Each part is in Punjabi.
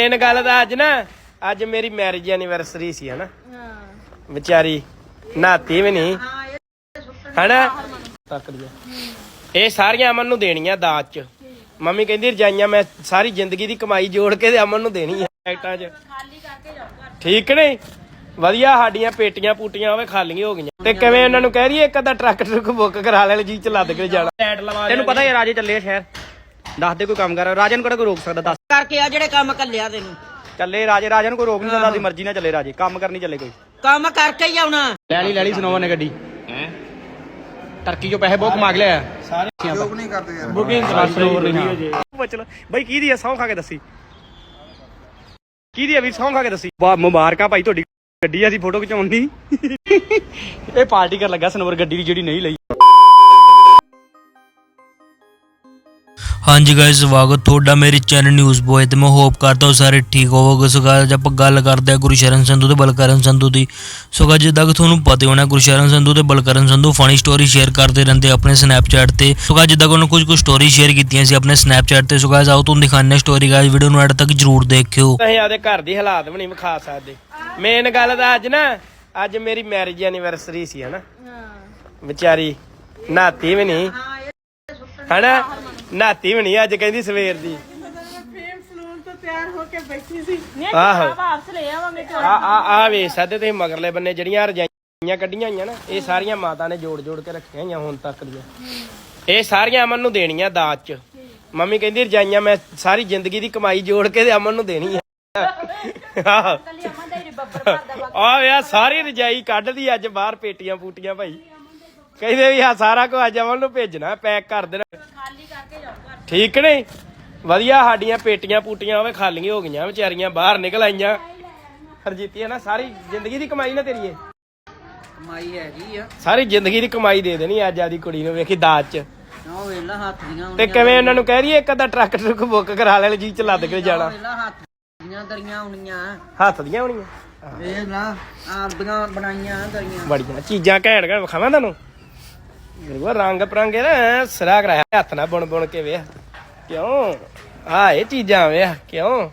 ਮੇਨ ਗੱਲ ਤਾਂ ਅੱਜ ਨਾ ਅੱਜ ਮੇਰੀ ਮੈਰਿਜ ਐਨੀਵਰਸਰੀ ਸੀ ਹਨਾ? ਵਿਚਾਰੀ ਨਾਤੀ ਵੀ ਨਹੀਂ। ਹਨਾ? ਤੱਕ ਲਿਆ ਇਹ ਸਾਰੀਆਂ ਅਮਨ ਨੂੰ ਦੇਣੀਆਂ ਦਾਜ ਚ। ਮੰਮੀ ਕਹਿੰਦੀ ਰਜਾਈਆਂ ਮੈਂ ਸਾਰੀ ਜ਼ਿੰਦਗੀ ਦੀ ਕਮਾਈ ਜੋੜ ਕੇ ਤੇ ਅਮਨ ਨੂੰ ਦੇਣੀ ਹੈ ਪੈਕਟਾਂ ਚ। ਠੀਕ ਨਹੀਂ ਵਧੀਆ ਸਾਡੀਆਂ ਪੇਟੀਆਂ ਪੂਟੀਆਂ ਹੋਵੇ ਖਾਲੀਆਂ ਹੋ ਗਈਆਂ। ਤੇ ਕਿਵੇਂ ਉਹਨਾਂ ਨੂੰ ਕਹਿ ਰਹੀ ਇੱਕ ਅੱਧਾ ਟਰੱਕ ਟਰੁੱਕ ਬੁੱਕ ਕਰਾ ਲੈ ਜੀ ਚ ਲੱਦ ਕੇ ਜਾਣਾ। ਤੈਨੂੰ ਪਤਾ ਹੀ ਰਾਜੇ ਚੱਲੇ ਆ ਸ਼ਹਿਰ। ਦੱਸ ਦੇ ਕੋਈ ਕੰਮ ਕਰ ਰਾਜੇ ਨੂੰ ਕਿਹੜਾ ਕੋਈ ਰੋਕ ਸਕਦਾ ਦੱਸ। ਕਰਕੇ ਆ ਜਿਹੜੇ ਕੰਮ ਕੱਲਿਆ ਤੈਨੂੰ ਚੱਲੇ ਰਾਜੇ ਰਾਜੇ ਨੂੰ ਕੋਈ ਰੋਕ ਨਹੀਂ ਸਕਦਾ ਦੀ ਮਰਜ਼ੀ ਨਾਲ ਚੱਲੇ ਰਾਜੇ ਕੰਮ ਕਰਨੀ ਚੱਲੇ ਕੋਈ। ਕੰਮ ਕਰਕੇ ਹੀ ਆਉਣਾ। ਲੈ ਲਈ ਲੈ ਲਈ ਸੁਣਾਵਾ ਨੇ ਗੱਡੀ ਟਰਕੀ ਚੋਂ ਪੈਸੇ ਬਹੁਤ ਕਮਾ ਕੇ ਲਿਆ ਬੁਕਿੰਗ ਕਰਾ ਪੁੱਛ ਲੋ ਬਈ ਕੀ ਦੀ ਸੌਂ ਖਾ ਕੇ ਦੱਸੀ। ਕੀ ਦੀ ਵੀ ਸੌਂ ਖਾ ਕੇ ਦੱਸੀ। ਵਾਹ ਮੁਬਾਰਕਾਂ ਭਾਈ ਤੁਹਾਡੀ ਗੱਡੀ ਆ ਅਸੀਂ ਫੋਟੋ ਖਿਚਾਉਣ ਦੀ। ਇਹ ਪਾਰਟੀ ਕਰ ਲੱਗਾ ਸਨੋਵਰ ਗੱਡੀ ਦੀ ਜਿਹੜੀ ਨਹੀਂ ਲਈ। ਹਾਂਜੀ ਗਾਇਸ ਸਵਾਗਤ ਤੁਹਾਡਾ ਮੇਰੇ ਚੈਨਲ ਨਿਊਜ਼ ਬੋਏ ਤੇ। ਮੈਂ ਹੋਪ ਕਰਦਾ ਹਾਂ ਸਾਰੇ ਠੀਕ ਹੋਵੋਗੇ। ਸੋ guys, ਆਪਾਂ ਗੱਲ ਕਰਦੇ ਹਾਂ ਗੁਰਸ਼ਰਨ ਸੰਧੂ ਤੇ ਬਲਕਰਨ ਸੰਧੂ ਦੀ। ਸੋ guys, ਜਿੱਦਾਂ ਕਿ ਤੁਹਾਨੂੰ ਪਤਾ ਹੋਣਾ ਗੁਰਸ਼ਰਨ ਸੰਧੂ ਤੇ Balkaran Sandhu funny story share ਕਰਦੇ ਰਹਿੰਦੇ ਆਪਣੇ ਸਨੈਪਚੈਟ ਤੇ। ਸੋ guys, ਜਿੱਦਾਂ ਕਿ ਉਹਨਾਂ ਕੁਝ ਕੁ ਸਟੋਰੀ ਸ਼ੇਅਰ ਕੀਤੀਆਂ ਸੀ ਆਪਣੇ ਸਨੈਪਚੈਟ ਤੇ। ਸੋ guys, ਆਓ ਤੁਹਾਨੂੰ ਦਿਖਾਉਂਦੇ ਹਾਂ ਸਟੋਰੀ ਗਾਇਸ ਵੀਡੀਓ ਨੂੰ ਐਡ ਤੱਕ ਜਰੂਰ ਦੇਖਿਓ। ਅਸੀਂ ਆਪਦੇ ਘਰ ਦੀ ਹਾਲਾਤ ਵੀ ਨਹੀਂ ਵਿਖਾ ਸਕਦੇ। ਮੇਨ ਗੱਲ ਤਾਂ ਅੱਜ ਨਾ ਅੱਜ ਮੇਰੀ ਮੈਰਿਜ ਐਨੀਵਰਸਰੀ ਸੀ ਹਨਾ? ਵਿਚਾਰੀ ਨਾਤੀ ਵੀ ਨਹੀਂ। ਹਨਾ? ਨਾਤੀ ਵੀ ਨਹੀਂ ਅੱਜ ਕਹਿੰਦੀ ਸਵੇਰ ਦੀ। ਆਹੋ। ਆ ਆ ਆ ਵੇ ਸਾਡੇ ਤੇ ਮਗਰਲੇ ਬੰਨੇ ਜਿਹੜੀਆਂ ਰਜਾਈਆਂ ਕੱਢੀਆਂ ਹੋਈਆਂ ਨਾ ਇਹ ਸਾਰੀਆਂ ਮਾਤਾ ਨੇ ਜੋੜ ਜੋੜ ਕੇ ਰੱਖੀਆਂ ਹੋਈਆਂ ਹੁਣ ਤੱਕ ਦੀਆਂ। ਇਹ ਸਾਰੀਆਂ ਅਮਨ ਨੂੰ ਦੇਣੀਆਂ ਦਾਜ ਚ। ਮੰਮੀ ਕਹਿੰਦੀ ਰਜਾਈਆਂ ਮੈਂ ਸਾਰੀ ਜ਼ਿੰਦਗੀ ਦੀ ਕਮਾਈ ਜੋੜ ਕੇ ਤੇ ਅਮਨ ਨੂੰ ਦੇਣੀ ਹੈ ਆਹੋ ਆ ਯਾ ਸਾਰੀ ਰਜਾਈ ਕੱਢਦੀ ਅੱਜ ਬਾਹਰ ਪੇਟੀਆਂ ਪੂਟੀਆਂ ਭਾਈ। ਕਹਿੰਦੇ ਵੀ ਆ ਸਾਰਾ ਕੁਝ ਅੱਜ ਅਮਨ ਨੂੰ ਭੇਜਣਾ ਪੈਕ ਕਰ ਦੇਣਾ। ਠੀਕ ਨਹੀਂ? ਵਧੀਆ ਸਾਡੀਆਂ ਪੇਟੀਆਂ ਪੂਟੀਆਂ ਹੋਵੇ ਖਾਲੀਆਂ ਹੋ ਗਈਆਂ ਵਿਚਾਰੀਆਂ ਬਾਹਰ ਨਿਕਲ ਆਈਆਂ। ਹਰਜੀਤੀ ਹੈ ਨਾ ਸਾਰੀ ਜ਼ਿੰਦਗੀ ਦੀ ਕਮਾਈ ਨਾ ਤੇਰੀ ਇਹ। ਕਮਾਈ ਹੈਗੀ ਆ। ਸਾਰੀ ਜ਼ਿੰਦਗੀ ਦੀ ਕਮਾਈ ਦੇ ਦੇਣੀ ਅੱਜ ਆਦੀ ਕੁੜੀ ਨੂੰ ਵੇਖੀ ਦਾਜ ਚ। ਉਹ ਵੇਲਾ ਹੱਥ ਦੀਆਂ ਤੇ ਕਿਵੇਂ ਉਹਨਾਂ ਨੂੰ ਕਹਿ ਰਹੀ ਇੱਕ ਅੱਧਾ ਟਰੱਕ ਟਰੁੱਕ ਬੁੱਕ ਕਰਾ ਲੈ ਜੀ ਚ ਲੱਦ ਕੇ ਜਾਣਾ। ਵੇਲਾ ਹੱਥ ਦੀਆਂ ਦਰੀਆਂ ਹੋਣੀਆਂ। ਹੱਥ ਦੀਆਂ ਹੋਣੀਆਂ? ਵੇਖ ਲਾ ਆਪਦੀਆਂ ਬਣਾਈਆਂ ਦਰੀਆਂ। ਬੜੀਆਂ ਚੀਜ਼ਾਂ ਘੈਂਟ ਘੈਂਟ ਵਿਖਾਵਾਂ ਤੁਹਾਨੂੰ? ਗੁਰੂਆ ਰੰਗ ਪਰੰਗੇ ਨਾ ਸਿਰਾ ਕਰਾਇਆ ਹੱਥ ਨਾਲ ਬੁਣ ਬੁਣ ਕੇ ਵੇਖ। ਕਿਉਂ? ਆ ਇਹ ਚੀਜ਼ਾਂ ਵੇਖ ਕਿਉਂ?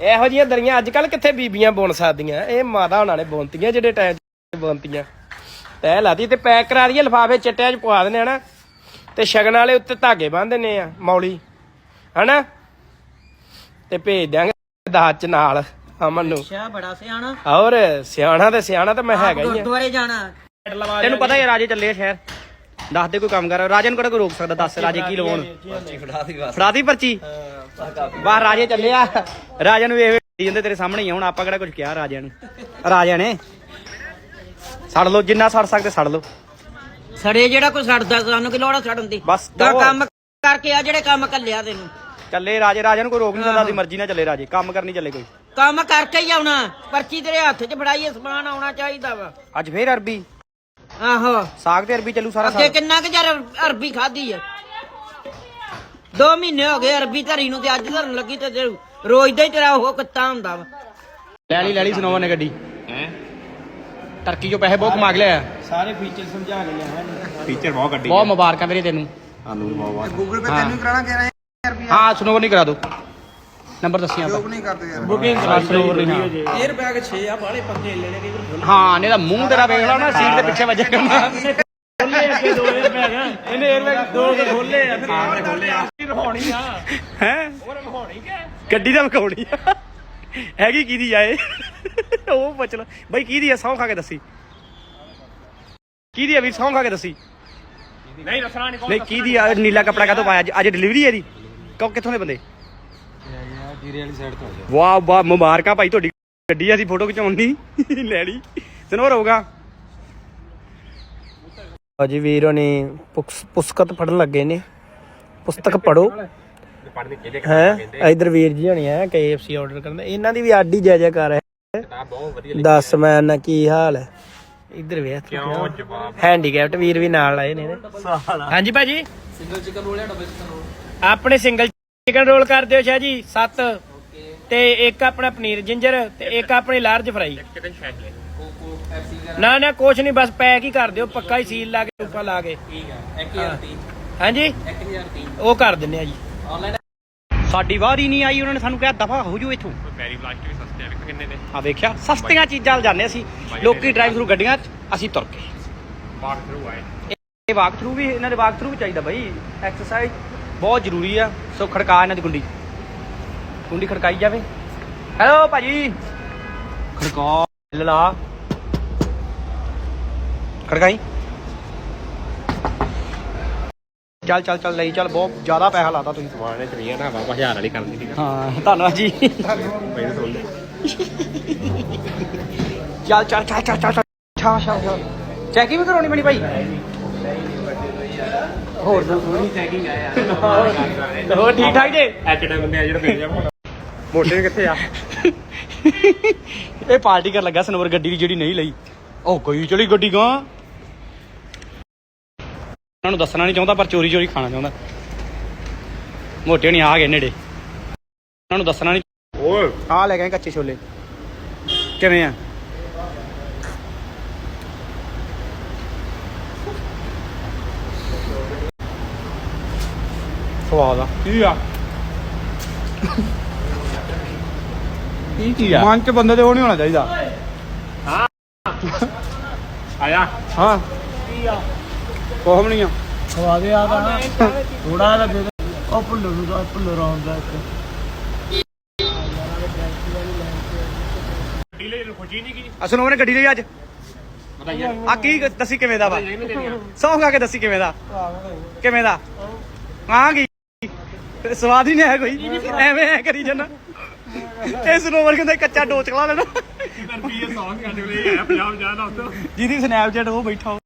ਇਹੋ ਜਿਹੀਆਂ ਦਰੀਆਂ ਅੱਜ ਕੱਲ ਕਿੱਥੇ ਬੀਬੀਆਂ ਬੁਣ ਸਕਦੀਆਂ? ਇਹ ਮਾਤਾ ਹੁਣਾਂ ਨੇ ਬੁਣਤੀਆਂ ਜਿਹੜੇ ਟਾਈਮ ਬੁਣਤੀਆਂ। ਤੈ ਲਾਤੀ ਤੇ ਪੈਕ ਕਰਾ ਦਈਏ ਲਿਫਾਫੇ ਚਿੱਟਿਆਂ 'ਚ ਪਵਾ ਦਿੰਦੇ ਹਨਾ ਤੇ ਸ਼ਗਨ ਵਾਲੇ ਉੱਤੇ ਧਾਗੇ ਬੰਨ ਦਿੰਨੇ ਆ ਮੌਲੀ। ਹਨਾ? ਤੇ ਭੇਜ ਦਿਆਂਗੇ ਦਾਜ ਚ ਨਾਲ ਅਮਨ ਨੂੰ। ਅੱਛਾ ਬੜਾ ਸਿਆਣਾ। ਔਰ ਸਿਆਣਾ ਤੇ ਸਿਆਣਾ ਤਾਂ ਮੈਂ ਹੈਗਾ ਹੀ ਆ। ਗੁਰਦੁਆਰੇ ਜਾਣਾ। ਤੈਨੂੰ ਪਤਾ ਹੀ ਰਾਜੇ ਚੱਲੇ ਆ ਸ਼ਹਿਰ। ਦੱਸ ਦੇ ਕੋਈ ਕੰਮ ਕਰ ਰਾਜੇ ਨੂੰ ਕਿਹੜਾ ਕੋਈ ਰੋਕ ਸਕਦਾ ਦੱਸ ਰਾਜੇ ਕੀ ਲਵਾਉਣ। ਫੜਾਤੀ ਪਰਚੀ? ਬਾਹਰ ਰਾਜੇ ਚੱਲੇ ਆ। ਰਾਜੇ ਨੂੰ ਵੇਖ ਵੇਖ ਜਾਂਦੇ ਤੇਰੇ ਸਾਹਮਣੇ ਹੀ ਆ, ਹੁਣ ਆਪਾਂ ਕਿਹੜਾ ਕੁਝ ਕਿਹਾ ਰਾਜਿਆਂ ਨੂੰ। ਨੇ। ਸੜ ਲਓ ਜਿੰਨਾ ਸੜ ਸਕਦੇ ਸੜ ਲਓ। ਸੜੇ ਜਿਹੜਾ ਕੋਈ ਸੜਦਾ ਸਾਨੂੰ ਕੀ ਲੋੜ ਆ ਸੜਨ ਦੀ? ਬਸ ਤਾਂ ਦੋ। ਕੰਮ ਕਰਕੇ ਆ ਜਿਹੜੇ ਕੰਮ ਕੱਲਿਆ ਤੈਨੂੰ। ਚੱਲੇ ਰਾਜੇ ਰਾਜੇ ਨੂੰ ਕੋਈ ਰੋਕ ਨਹੀਂ ਸਕਦਾ ਦੀ ਮਰਜ਼ੀ ਨਾਲ ਚੱਲੇ ਰਾਜੇ ਕੰਮ ਕਰਨੀ ਚੱਲੇ ਕੋਈ। ਕੰਮ ਕਰਕੇ ਹੀ ਆਉਣਾ। ਪਰਚੀ ਤੇਰੇ ਹੱਥ 'ਚ ਫੜਾਈਏ ਸਮਾਨ ਆਉਣਾ ਚਾਹੀਦਾ ਵਾ। ਅੱਜ ਫੇਰ ਅਰਬੀ। ਆਹੋ। ਸਾਗ ਤੇ ਅਰਬੀ ਚੱਲੂ ਸਾਰਾ ਅੱਗੇ ਸਾਲ ਕਿੰਨਾ ਕੁ ਜਰ ਅਰਬੀ ਖਾਧੀ ਆ? ਦੋ ਮਹੀਨੇ ਹੋ ਗਏ ਅਰਬੀ ਧਰੀ ਨੂੰ ਤੇ ਅੱਜ ਧਰਨ ਲੱਗੀ ਤੇ ਤੇ ਰੋਜ਼ ਦਾ ਹੀ ਤੇਰਾ ਉਹ ਕੁੱਤਾ ਹੁੰਦਾ ਵਾ। ਲੈ ਲਈ ਲੈ ਲਈ ਸੁਣਾਵਾ ਨੇ ਗੱਡੀ। ਟਰਕੀ ਚੋਂ ਪੈਸੇ ਬਹੁਤ ਕਮਾ ਕੇ ਲਿਆ ਸਾਰੇ ਫੀਚਰ ਸਮਝਾ ਕੇ ਲਿਆ ਫੀਚਰ ਬਹੁਤ ਗੱਡੀ ਬਹੁਤ ਮੁਬਾਰਕਾਂ ਵੀਰੇ ਤੈਨੂੰ। ਸਾਨੂੰ ਵੀ ਬਹੁਤ ਬਹੁਤ ਗੂਗਲ ਪੇ ਤੈਨੂੰ ਕਰਾਣਾ ਕਹਿ ਰਹੇ ਹਾਂ ਸੁਣੋਵਰ ਨਹੀਂ ਕਰਾ ਦੋ। ਨੰਬਰ ਦੱਸਿਆ ਜੋਬ ਨਹੀਂ ਕਰਦੇ ਯਾਰ। ਬੁਕਿੰਗ ਕਰਾ ਸਟੋਰ ਨਹੀਂ 에ਅਰ ਬੈਗ 6 ਆ ਬਾਲੇ ਪੰਗੇ ਲੈਣੇ ਕਈ ਵਾਰ। ਹਾਂ ਨਹੀਂ ਤਾਂ ਮੂੰਹ ਤੇਰਾ ਵੇਖ ਲਾ ਨਾ ਸੀਟ ਦੇ ਪਿੱਛੇ ਵੱਜਿਆ ਕੇ ਗੱਡੀ ਦਾ ਮਕਾਉਣੀ ਆ। ਹੈਗੀ ਕਿਹਦੀ ਆ ਇਹ? ਉਹ ਬਚਲ ਬਈ ਕਿਹਦੀ ਆ? ਸੌਂ ਖਾ ਕੇ ਦੱਸੀ। ਕਿਹਦੀ ਆ ਵੀ ਸੌਂ ਖਾ ਕੇ ਦੱਸੀ। ਨਹੀਂ ਦੱਸਣਾ ਨਹੀਂ ਨਹੀਂ ਕਿਹਦੀ ਆ? ਨੀਲਾ ਕਪੜਾ ਕਾਤੋਂ ਪਾਇਆ? ਅੱਜ ਡਿਲੀਵਰੀ ਹੈ ਦੀ ਕਿੱਥੋਂ ਦੇ ਬੰਦੇ? ਜੀਰੇ ਵਾਲੀ ਸਾਈਡ ਤੋਂ ਆ ਵਾਹ ਵਾਹ ਮੁਬਾਰਕਾਂ ਭਾਈ ਤੁਹਾਡੀ। ਗੱਡੀ ਆ, ਅਸੀਂ ਫੋਟੋ ਖਿਚਾਉਣ ਦੀ। ਲੈ ਲਈ। ਸਨੋਰ ਹੋਊਗਾ। ਅਜੀ ਵੀਰ ਹੋਣੀ ਪੁਸਤਕ ਪੜਨ ਲੱਗੇ ਨੇ। ਪੁਸਤਕ ਪੜੋ ਹੈ? ਇਧਰ ਵੀਰ ਜੀ ਹੋਣੀ ਆ KFC ਆਰਡਰ ਕਰਨ ਇਹਨਾਂ ਦੀ ਵੀ ਆਡੀ ਜੈ ਜੈਕਾਰ ਹੈ। ਦੱਸ ਮੈਂ ਨਾ ਕੀ ਹਾਲ ਹੈ। ਇਧਰ ਵੇਖ ਕਿਉਂ ਜਵਾਬ? ਹੈਂਡੀਕੈਪਟ ਵੀਰ ਵੀ ਨਾਲ ਆਏ ਨੇ। ਹਾਂਜੀ ਭਾਜੀ। ਸਿੰਗਲ ਚਿਕਨ ਰੋਲ ਜਾਂ ਡਬਲ ਚਿਕਨ ਰੋਲ? ਆਪਣੇ ਸਿੰਗਲ ਚਿਕਨ ਰੋਲ ਕਰ ਦਿਓ ਸ਼ਾਹ ਜੀ 7 ਤੇ ਇੱਕ ਆਪਣਾ ਪਨੀਰ ਜਿੰਜਰ ਤੇ ਇੱਕ ਆਪਣੀ ਲਾਰਜ ਫਰਾਈ। ਨਾ ਨਾ ਕੁਛ ਨਹੀਂ ਬਸ ਪੈਕ ਹੀ ਕਰ ਦਿਓ ਪੱਕਾ ਹੀ ਸੀਲ ਲਾ ਕੇ ਉੱਪਰ ਲਾ ਕੇ। ਠੀਕ ਹੈ 1030 ਹਾਂਜੀ? 1030 ਉਹ ਕਰ ਦਿੰਨੇ ਆ ਜੀ। ਸਾਡੀ ਵਾਰੀ ਨਹੀਂ ਆਈ ਉਹਨਾਂ ਨੇ ਸਾਨੂੰ ਕਿਹਾ ਦਫਾ ਹੋ ਜੂ ਇੱਥੋਂ। ਪੈਰੀ ਪਲਾਸਟਿਕ ਵੀ ਸਸਤੇ ਆ ਵੇਖੋ ਕਿੰਨੇ ਨੇ। ਆ ਵੇਖਿਆ ਸਸਤੀਆਂ ਚੀਜ਼ਾਂ ਵੱਲ ਜਾਂਦੇ ਅਸੀਂ। ਲੋਕੀ ਡਰਾਈਵ ਥਰੂ ਗੱਡੀਆਂ 'ਚ, ਅਸੀਂ ਤੁਰ ਕੇ। ਬਾਗ ਥਰੂ ਆਏ ਇਹ। ਵਾਕ ਥਰੂ ਵੀ ਇਹਨਾਂ ਦੇ ਵਾਕ ਥਰੂ ਵੀ ਚਾਹੀਦਾ ਬਾਈ। ਐਕਸਰਸਾਈਜ਼ ਬਹੁਤ ਜ਼ਰੂਰੀ ਆ। ਸੋ ਖੜਕਾ ਇਹਨਾਂ ਦੀ ਗੁੰਡੀ। ਗੁੰਡੀ ਖੜਕਾਈ ਜਾਵੇ। ਹੈਲੋ ਭਾਜੀ। ਖੜਕਾ ਲਾ ਖੜਕਾਈ। ਚੱਲ ਚੱਲ ਚੱਲ ਲਈ ਚੱਲ ਬਹੁਤ ਜ਼ਿਆਦਾ ਪੈਸਾ ਲਾਤਾ ਤੁਸੀਂ। ਸਮਾਨ ਚ ਵੀ ਨਾ ਬਾਬਾ ਹਜ਼ਾਰ ਵਾਲੀ ਕਰਦੀ ਸੀ। ਹਾਂ ਧੰਨਵਾਦ ਜੀ। ਪਹਿਲੇ ਸੁਣ ਲੈ। ਚੱਲ ਚੱਲ ਚੱਲ ਚੱਲ ਚੱਲ ਛਾ ਛਾ ਚੈਕਿੰਗ ਵੀ ਕਰਾਉਣੀ ਪੈਣੀ ਭਾਈ? ਹੋਰ ਦੱਸੋ ਚੈਕਿੰਗ ਆਇਆ। ਹੋਰ ਠੀਕ ਠਾਕ ਜੇ? ਐਚਡੇ ਬੰਦੇ ਆ ਜਿਹੜੇ ਭੇਜਿਆ ਮੋਟੇ ਕਿੱਥੇ ਆ? ਇਹ ਪਾਰਟੀ ਕਰ ਲੱਗਾ ਸਨੋਵਰ ਗੱਡੀ ਦੀ ਜਿਹੜੀ ਨਹੀਂ ਲਈ। ਉਹ ਕੋਈ ਚਲੀ ਗੱਡੀ ਗਾਂ। ਉਹਨਾਂ ਨੂੰ ਦੱਸਣਾ ਨਹੀਂ ਚਾਹੁੰਦਾ ਪਰ ਚੋਰੀ ਚੋਰੀ ਖਾਣਾ ਚਾਹੁੰਦਾ। ਮੋਟੇ ਨਹੀਂ ਆ ਗਏ ਨੇੜੇ। ਉਹਨਾਂ ਨੂੰ ਦੱਸਣਾ ਨਹੀਂ ਓਏ। ਆ ਲੈ ਗਏ ਕੱਚੇ ਛੋਲੇ। ਕਿਵੇਂ ਆ? ਸਵਾਦ ਆ। ਕੀ ਆ? ਕੀ ਕੀ ਆ? ਮਨ ਚ ਬੰਦੇ ਤੇ ਉਹ ਨਹੀਂ ਹੋਣਾ ਚਾਹੀਦਾ। ਆਇਆ। ਹਾਂ। ਕੋਹਮ ਨਹੀਂ ਆ। ਖਵਾ ਦੇ ਆ ਤਾਂ। ਥੋੜਾ ਜਿਹਾ ਦੇ ਦੇ। ਉਹ ਭੁੱਲਰ ਨੂੰ ਤਾਂ ਭੁੱਲਰ ਆਉਂਦਾ ਇੱਕ। ਡੀਲੇ ਨੂੰ ਖੁਸ਼ੀ ਨਹੀਂ ਕੀ? ਅਸਲ ਉਹਨੇ ਗੱਡੀ ਲਈ ਅੱਜ। ਆ ਕੀ ਦੱਸੀ ਕਿਵੇਂ ਦਾ ਵਾ? ਸੌਂ ਖਾ ਕੇ ਦੱਸੀ ਕਿਵੇਂ ਦਾ? ਕਿਵੇਂ ਦਾ? ਹਾਂ ਕੀ? ਸਵਾਦ ਹੀ ਨਹੀਂ ਆਇਆ ਕੋਈ। ਐਵੇਂ ਐ ਕਰੀ ਜਨਾ ਇਸ ਨੂੰ ਕਹਿੰਦਾ ਕੱਚਾ ਡੋਚ ਖਲਾ ਲੈਣਾ ਰੁਪਏ ਸੌਂ ਕਰਦੇ ਵੇਲੇ ਆਇਆ ਪੰਜਾਬ ਜਾਦਾ ਉੱਤੇ ਜਿਹਦੀ ਸਨੈਪਚੈਟ ਉਹ ਬੈਠਾ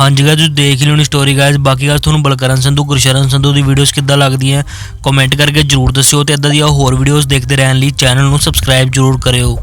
ਹਾਂਜੀ ਗਾਇਸ ਤੁਸੀਂ ਦੇਖ ਲਿਓ ਨੀ ਸਟੋਰੀ ਗਾਇਜ਼ ਬਾਕੀ ਗੱਲ ਤੁਹਾਨੂੰ ਬਲਕਰਨ ਸੰਧੂ, ਗੁਰਸ਼ਰਨ ਸੰਧੂ ਦੀ ਵੀਡੀਓਜ਼ ਕਿੱਦਾਂ ਲੱਗਦੀਆਂ ਕਮੈਂਟ ਕਰਕੇ ਜਰੂਰ ਦੱਸਿਓ ਤੇ ਇਦਾਂ ਦੀਆਂ ਹੋਰ ਵੀਡੀਓਜ਼ ਦੇਖਦੇ ਰਹਿਣ ਲਈ ਚੈਨਲ ਨੂੰ ਸਬਸਕ੍ਰਾਈਬ ਜਰੂਰ ਕਰਿਓ।